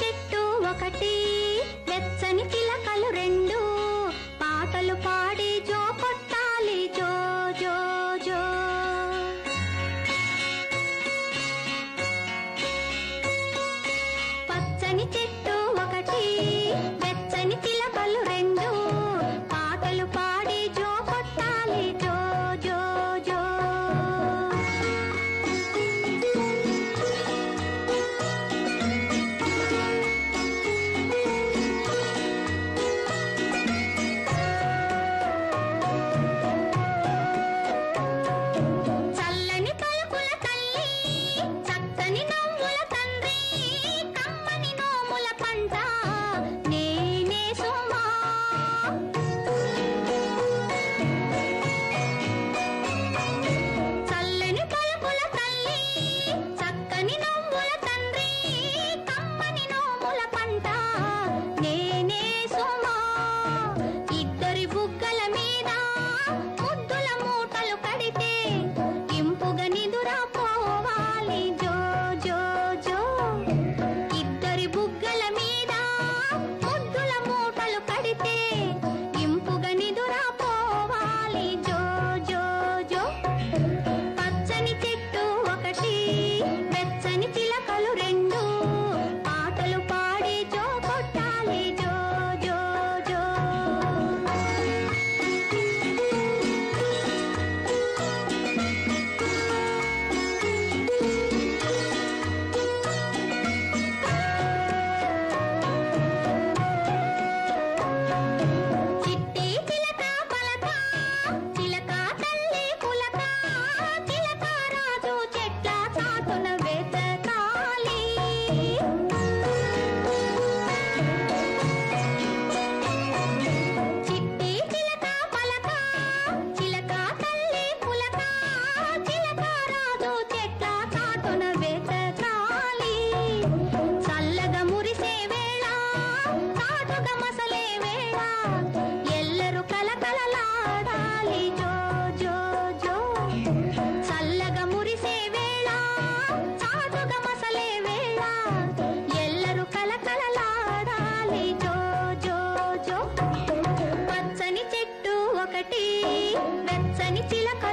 చెట్టు ఒకటి వెచ్చని పిలకలు రెండు. పాటలు పాడి జో కొట్టాలి జో జో జో. పచ్చని చెట్టు pila